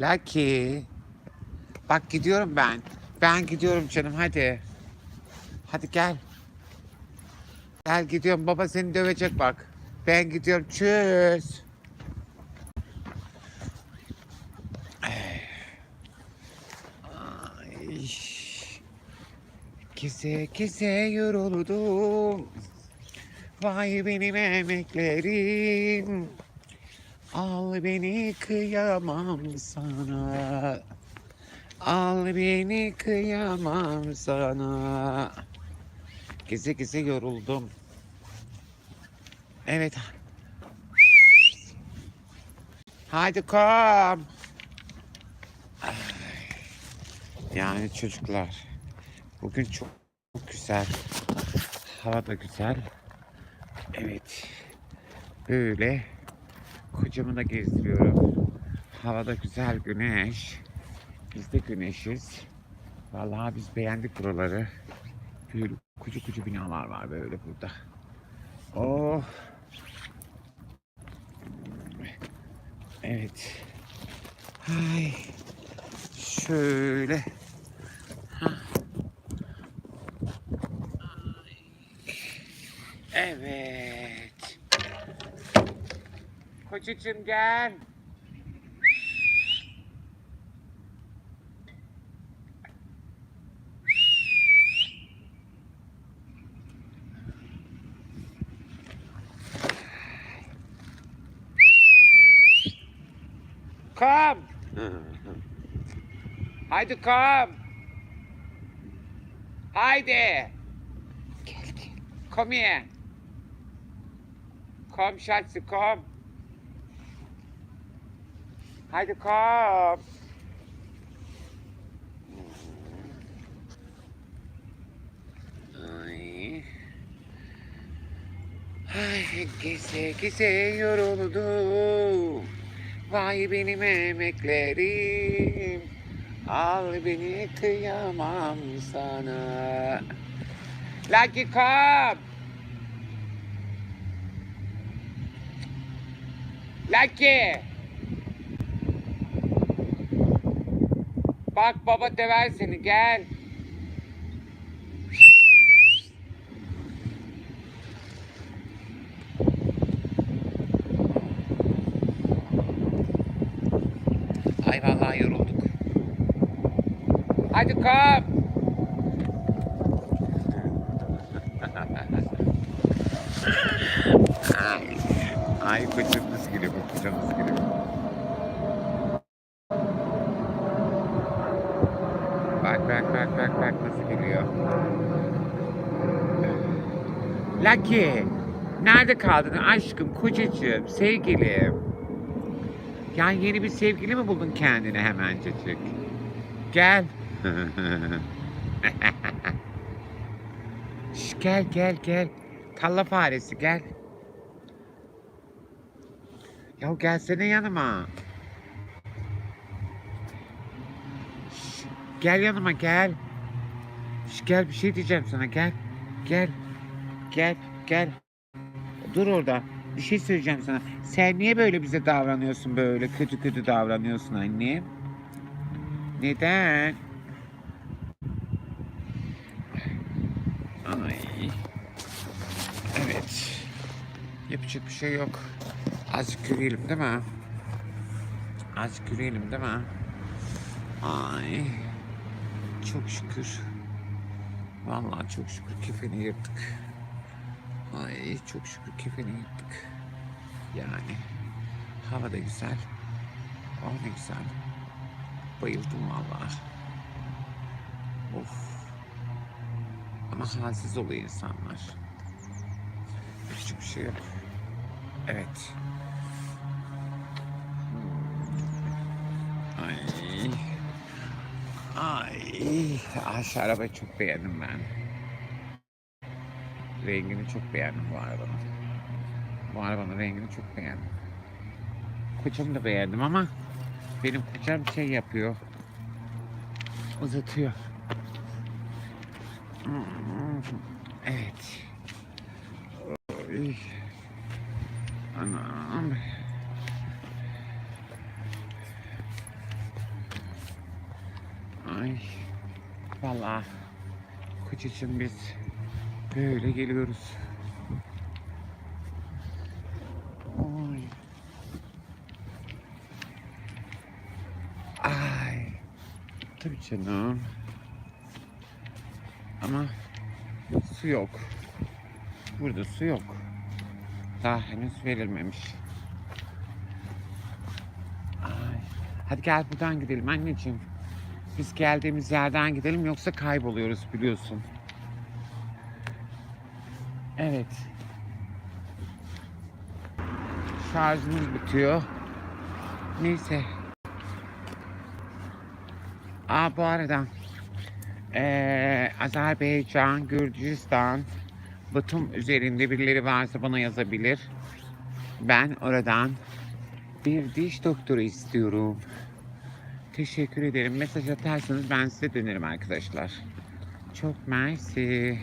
Lucky. Bak gidiyorum ben. Ben gidiyorum canım hadi. Hadi gel. Gel gidiyorum baba seni dövecek bak. Ben gidiyorum çüz. Kese kese yoruldum. Vay benim emeklerim. Al beni kıyamam sana. Al beni kıyamam sana. Geze geze yoruldum. Evet. Hadi kom. Yani çocuklar. Bugün çok, çok güzel. Hava da güzel. Evet. Böyle kocamı da gezdiriyorum. Havada güzel güneş. Biz de güneşiz. Vallahi biz beğendik buraları. Böyle kucu kucu binalar var böyle burada. Oh. Evet. Ay. Şöyle. Hah. Evet. Kocacığım gel. Kom. Haydi kom. Haydi. Gel gel. Kom here. Kom Schatzi, kom. Haydi kom. Ay. Ay, geze geze yoruldum. Vay benim emeklerim. Al beni kıyamam sana. Lucky come. Lucky. Bak baba döver seni gel. Ay vallahi yorulduk. Hadi kom. Ay, ay kocamız Bak bak bak bak nasıl geliyor. Lucky, nerede kaldın aşkım, kocacığım, sevgilim? Yani yeni bir sevgili mi buldun kendine hemencecik? Gel. Şş, gel gel gel. Talla faresi gel. Ya gelsene yanıma. Gel yanıma gel. Gel bir şey diyeceğim sana gel. Gel. Gel gel. Dur orada. Bir şey söyleyeceğim sana. Sen niye böyle bize davranıyorsun böyle? Kötü kötü davranıyorsun annem. Neden? Ay. Evet. Yapacak bir şey yok. Azıcık yürüyelim değil mi? Azıcık yürüyelim değil mi? Ay. Çok şükür. Vallahi çok şükür kefeni yırttık. Ay çok şükür kefeni yırttık. Yani hava da güzel. Oh ne güzel. Bayıldım vallahi. Of. Ama halsiz oluyor insanlar. Hiçbir şey yok. Evet. Ay. Arabayı çok beğendim ben. Rengini çok beğendim bu arabanın. Bu arabanın rengini çok beğendim. Kocamı da beğendim ama benim kocam şey yapıyor. Uzatıyor. Evet. Oy. Anam. Ay. Vallahi kocacığım biz böyle geliyoruz. Ay. Ay. Tabii canım. Ama su yok. Burada su yok. Daha henüz verilmemiş. Ay. Hadi gel buradan gidelim anneciğim. Biz geldiğimiz yerden gidelim yoksa kayboluyoruz biliyorsun. Evet. Şarjımız bitiyor. Neyse. Aa bu arada eee, Azerbaycan, Gürcistan, Batum üzerinde birileri varsa bana yazabilir. Ben oradan bir diş doktoru istiyorum. Teşekkür ederim. Mesaj atarsanız ben size dönerim arkadaşlar. Çok mersi.